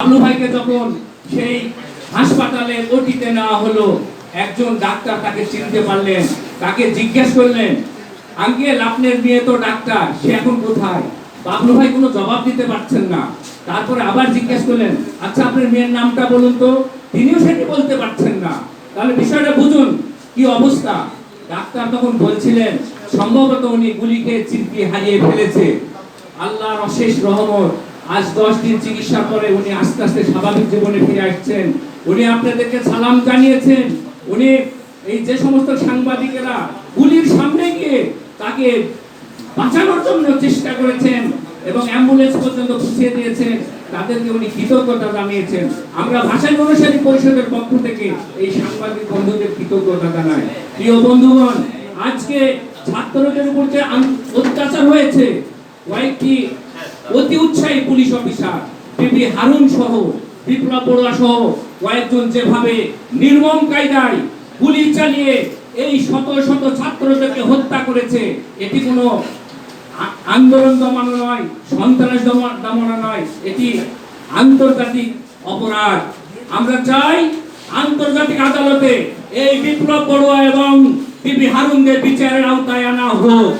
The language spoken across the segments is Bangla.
বাবলু ভাইকে যখন সেই হাসপাতালে ওটিতে নেওয়া হলো, একজন ডাক্তার তাকে চিনতে পারলেন, তাকে জিজ্ঞেস করলেন, আঙ্কেল, আপনার মেয়ে তো ডাক্তার, সে এখন কোথায়? বাবলু ভাই কোনো জবাব দিতে পারছেন না। তারপরে আবার জিজ্ঞেস করলেন আচ্ছা আপনার মেয়ের নামটা বলুন তো? তিনিও সেটি বলতে পারছেন না। তাহলে বিষয়টা বুঝুন, কি অবস্থা? ডাক্তার তখন বলছিলেন, সম্ভবত উনি গুলিকে চিরকি হারিয়ে ফেলেছে। আল্লাহর অশেষ রহমত আজ দশ দিন চিকিৎসা করে উনি আস্তে আস্তে স্বাভাবিক জীবনে ফিরে আসছেন। উনি আপনাদেরকে সালাম জানিয়েছেন। উনি এই যে সমস্ত সাংবাদিকেরা গুলির সামনে গিয়ে তাকে বাঁচানোর জন্য চেষ্টা করেছেন এবং অ্যাম্বুলেন্স পর্যন্ত পুষিয়ে দিয়েছেন, তাদেরকে উনি কৃতজ্ঞতা জানিয়েছেন। আমরা ভাষা অনুসারী পরিষদের পক্ষ থেকে এই সাংবাদিক বন্ধুদের কৃতজ্ঞতা জানাই। প্রিয় বন্ধুগণ, আজকে ছাত্রদের উপর যে অত্যাচার হয়েছে, কয়েকটি অতি উৎসাহী পুলিশ অফিসার বিপি হারুন সহ, বিপ্লব বড়ুয়া সহ কয়েকজন যেভাবে নির্মম কায়দায় গুলি চালিয়ে এই শত শত ছাত্রদেরকে হত্যা করেছে, এটি কোনো আন্দোলন দমানো নয়, সন্ত্রাস দমা- দমানো নয়, এটি আন্তর্জাতিক অপরাধ। আমরা চাই আন্তর্জাতিক আদালতে এই বিপ্লব বড়ুয়া এবং বিপি হারুনদের বিচারের আওতায় আনা হোক।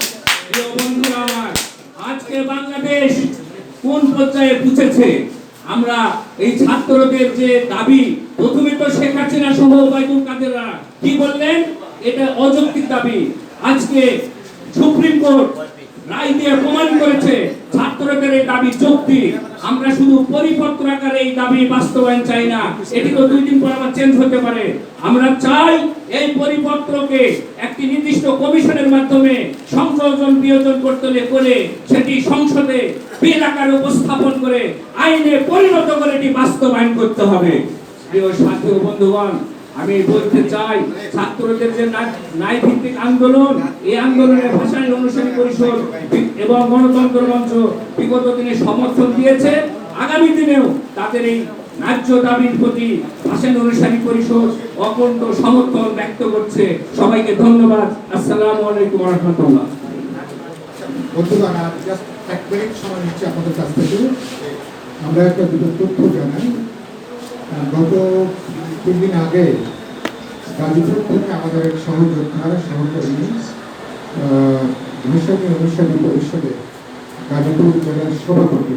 বন্ধুরা আমার, আজকে বাংলাদেশ কোন পর্যায়ে পৌঁছেছে? আমরা এই ছাত্রদের যে দাবি, প্রথমে তো শেখ হাসিনা সহ ওবায়দুল কাদেররা। কি বললেন? এটা অযৌক্তিক দাবি। আজকে সুপ্রিম কোর্ট রায় দিয়ে প্রমাণ করেছে, ছাত্রদের এই দাবি যৌক্তিক। আমরা শুধু পরিপত্র আকারে এই দাবি বাস্তবায়ন চাই না। এটি তো দুই দিন পর আবার চেঞ্জ হতে পারে। আমরা চাই এই পরিপত্রকে একটি নির্দিষ্ট কমিশনের মাধ্যমে সংযোজন বিয়োজন করতে করে সেটি সংসদে বিল আকারে উপস্থাপন করে আইনে পরিণত করে এটি বাস্তবায়ন করতে হবে। প্রিয় সাথী ও বন্ধুগণ, আমি বলতে চাই, ছাত্রদের যে ন্যায় ভিত্তিক আন্দোলন, এই আন্দোলনের ভাষায় অনুসারী পরিষদ এবং গণতন্ত্র মঞ্চ বিগত দিনে সমর্থন দিয়েছে। আগামী দিনেও তাদের এই ন্যায্য দাবির প্রতি ভাষান অনুসারী পরিষদ অকণ্ঠ সমর্থন ব্যক্ত করছে। সবাইকে ধন্যবাদ। আসসালামু আলাইকুম রহমতুল্লাহ। আমরা একটা দুটো তথ্য জানাই। গত তিন দিন আগে গাজীপুর থেকে আমাদের এক সহযোদ্ধারা, সহকর্মী মিশনী অনুসারী পরিষদে গাজীপুর জেলার সভাপতি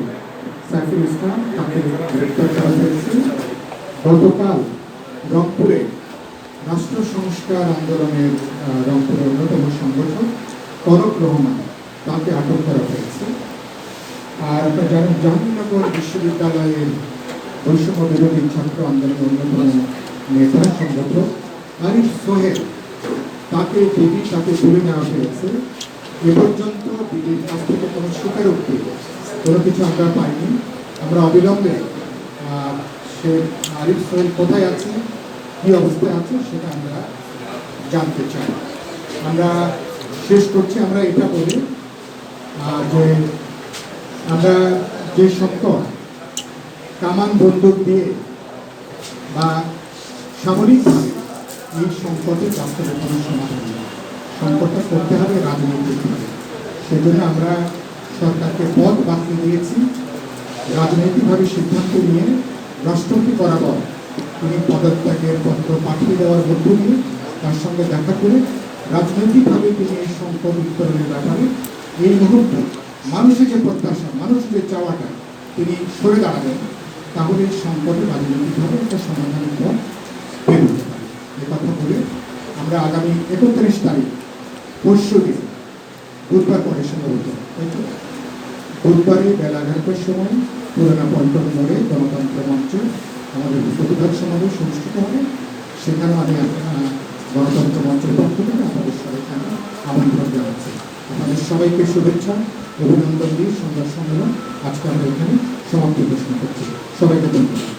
সাইফুল ইসলাম, তাকে গ্রেপ্তার করা হয়েছে। গতকাল রংপুরে রাষ্ট্র সংস্কার আন্দোলনের রংপুরের অন্যতম সংগঠক করক রহমান তাকে আটক করা হয়েছে। আর জানেন জাহাঙ্গীরনগর বিশ্ববিদ্যালয়ের বৈষম্য বিরোধী ছাত্র আন্দোলনের অন্যতম নেতা, সংগঠক আরিফ সোহেল তাকে বিধি তাকে তুলে নেওয়া হয়েছে। এ পর্যন্ত বিধির কাছ থেকে কোনো স্বীকারোক্তি কোনো কিছু আমরা পাইনি। আমরা অবিলম্বে সে আরিফ সোহেল কোথায় আছে, কী অবস্থায় আছে সেটা আমরা জানতে চাই। আমরা শেষ করছি, আমরা এটা বলি যে আমরা যে সম্পদ কামান বন্দুক দিয়ে বা সামরিকভাবে এই সম্পদের বাস্তবে কোনো সমাধান সম্পদটা করতে হবে রাজনৈতিকভাবে। সেজন্য আমরা সরকারকে পথ বাতলে দিয়েছি। রাজনৈতিকভাবে সিদ্ধান্ত নিয়ে রাষ্ট্রপতি বরাবর তিনি পদত্যাগের পত্র পাঠিয়ে দেওয়ার মধ্য দিয়ে তার সঙ্গে দেখা করে রাজনৈতিকভাবে তিনি এই সম্পদ উত্তরণের ব্যাপারে এই মুহূর্তে মানুষের যে প্রত্যাশা, মানুষ যে চাওয়াটা তিনি সরে দাঁড়াবেন, তাহলে এই সম্পদে রাজনৈতিকভাবে একটা সমাধানের পথ বের হতে পারে কথা বলে আমরা আগামী একত্রিশ তারিখ, পরশু দিন, বুধবার পরে সম্ভবত তাই তো? বুধবারে বেলা এগারোটার সময় পুরানা পল্টন মোড়ে গণতন্ত্র মঞ্চে আমাদের প্রতিবাদ সমাবেশ অনুষ্ঠিত হবে। সেখানে আমি গণতন্ত্র মঞ্চের পক্ষ থেকে আপনাদের সবাইকে আমি আমন্ত্রণ জানাচ্ছি। আপনাদের সবাইকে শুভেচ্ছা, অভিনন্দন দিয়ে সংবাদ সম্মেলন আজকে আমরা এখানে সমাপ্তি ঘোষণা করছি। সবাইকে ধন্যবাদ।